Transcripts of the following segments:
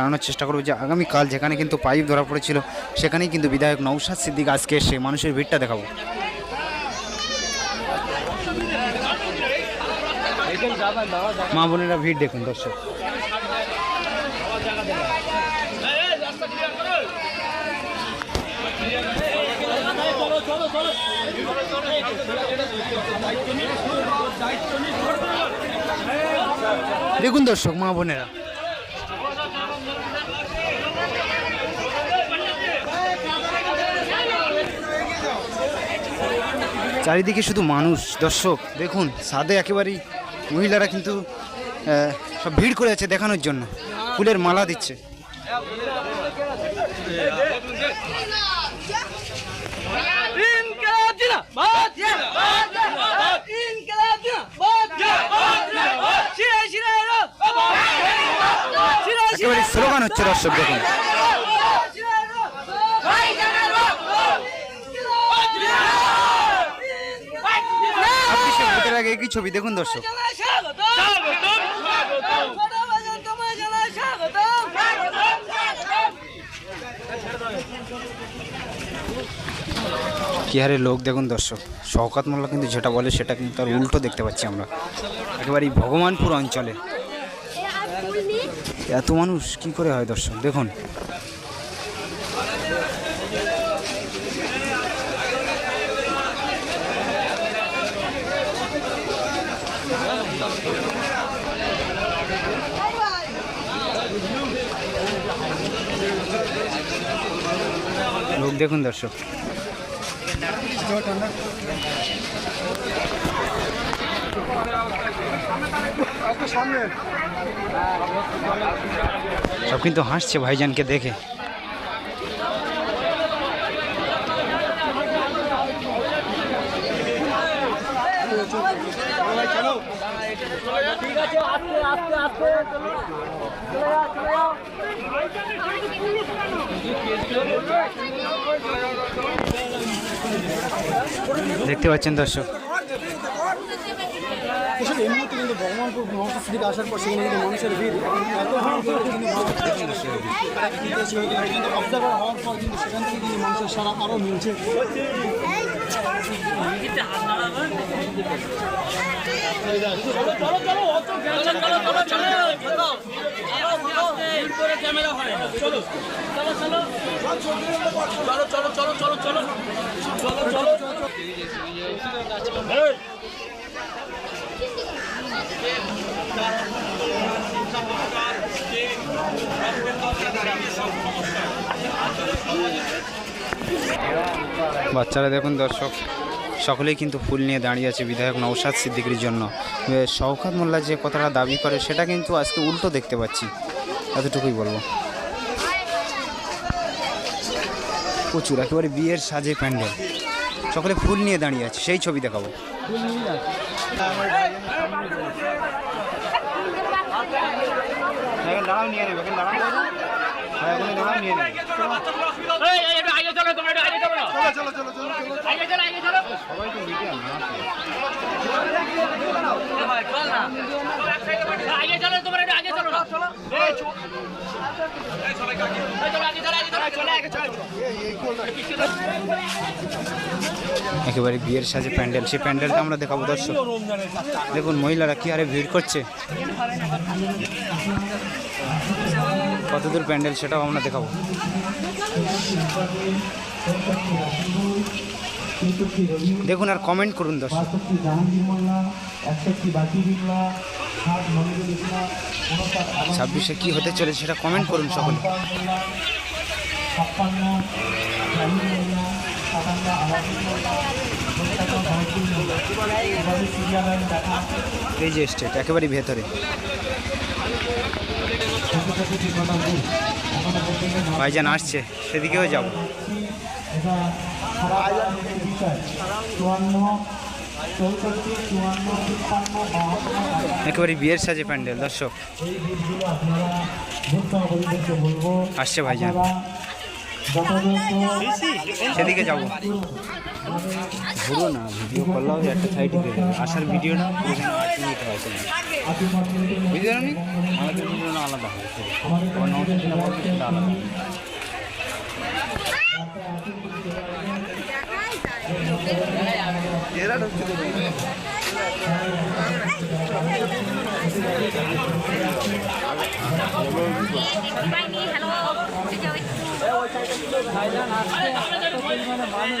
জানানোর চেষ্টা করব যে আগামীকাল যেখানে কিন্তু পাইপ ধরা পড়েছিল, সেখানেই কিন্তু বিধায়ক নৌসাদ সিদ্দিক আজকে এসে মানুষের ভিড়টা দেখাবো। মা বোনেরা ভিড় দেখুন, দর্শক। দেখুন দর্শক, মা বোনেরা। চারিদিকে শুধু মানুষ, দর্শক। দেখুন সাদে একেবারেই মহিলারা কিন্তু সব ভিড় করে আছে দেখানোর জন্য। ফুলের মালা দিচ্ছে। একেবারে স্লোগান হচ্ছে দর্শক, দেখুন। একই ছবি, দেখুন দর্শক। স্বাগতম স্বাগতম স্বাগতম তোমার জানা স্বাগতম স্বাগতম কি হারে লোক, দেখুন দর্শক। শওকাত মোল্লা কিন্তু যেটা বলে, সেটা কিন্তু তার উল্টো দেখতে পাচ্ছি আমরা। একেবারে ভগবানপুর অঞ্চলে। এত মানুষ, কি করে হয় দর্শক? দেখুন। লোক দেখুন দর্শক। সব কিন্তু হাসছে ভাইজানকে দেখে। দেখতে পাচ্ছেন দর্শক। এই মুহূর্তে কিন্তু ভগবানপুর আসার সেখানে থেকে মানুষের সারা আরও মিলছে বাচ্চারা দেখুন দর্শক। সকলেই কিন্তু ফুল নিয়ে দাঁড়িয়ে আছে বিধায়ক নৌসাদ সিদ্দিকির জন্য। শওকাত মোল্লা যে কথাটা দাবি করে সেটা কিন্তু আজকে উল্টো দেখতে পাচ্ছি। এতটুকুই বলব। প্রচুর একেবারে বিয়ের সাজে প্যান্ডেল। সকলে ফুল নিয়ে দাঁড়িয়ে আছে সেই ছবি দেখাবো। দাঁড়াও নিয়ে নেবে দাঁড়াও নিয়ে নেবে এই এই একটু আগে চলো তোমরা একটু আগে চলো। না চলো চলো চলো চলো। চলো একেবারে বিয়ের সাজে প্যান্ডেল। সেই প্যান্ডেলটা আমরা দেখাবো, দর্শক। দেখুন, মহিলারা কি হারে ভিড় করছে। কতদূর প্যান্ডেল, সেটাও আমরা দেখাবো। দেখুন আর কমেন্ট করুন দর্শক। ছাব্বিশে কি হতে চলেছে সেটা কমেন্ট করুন সকলে। এই যে স্টেট একেবারে ভেতরে। ভাইজান আসছে সেদিকেও যাব। একেবারে বিয়ের সাজে প্যান্ডেল, দর্শক। এই আসছে আপনারা সেদিকে যাব। ঘুরো না ভিডিও করলেও একটা সাইডে দেবে আসার ভিডিওটা পুরো আট মিনিট বুঝতে পারি আমাদের ভিডিও আলাদা নমস্কার যেটা এরা ঢুকছে ভাইজান আসছে পরিমাণে মানুষ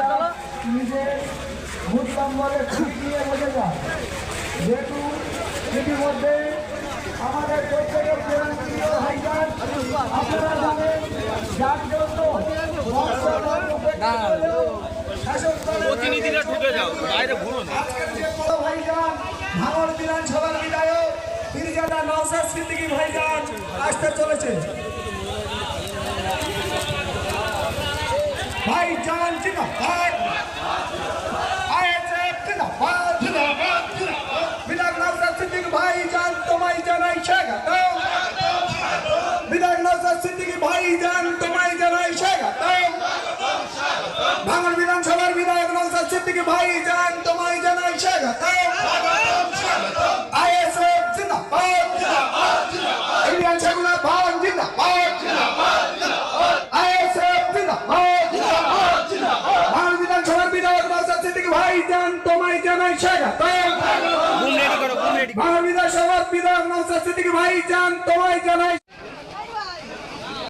চল নিজের নিয়ে বসে যান যেহেতু ইতিমধ্যে আমাদের প্রত্যেকের প্রিয় হাইকার আপনারা জানেন যার জন্য প্রতিনিধিরা ঢুকে যাও বাইরে ঘুরো না। ভাইজান ভাঙর বিধানসভার বিধায়ক ফিরিজাদা নওসাদ সিদ্দিকী ভাইজান? আসতে চলেছে। ভাইজান জিন্দাবাদ। আইএসএফ জিন্দাবাদ। জিন্দাবাদ ভাইজান তোমায় জানাই জিন্দাবাদ জিন্দাবাদ জিন্দাবাদ। আইএসএফ জিন্দাবাদ জিন্দাবাদ জিন্দাবাদ। মান বিধানসভার বিধায়ক নওশাদ সিদ্দিকী ভাই জান তোমায় জানাই স্বাগত। মান বিধানসভার বিধায়ক নওশাদ সিদ্দিকী ভাই জান তোমায় জানাই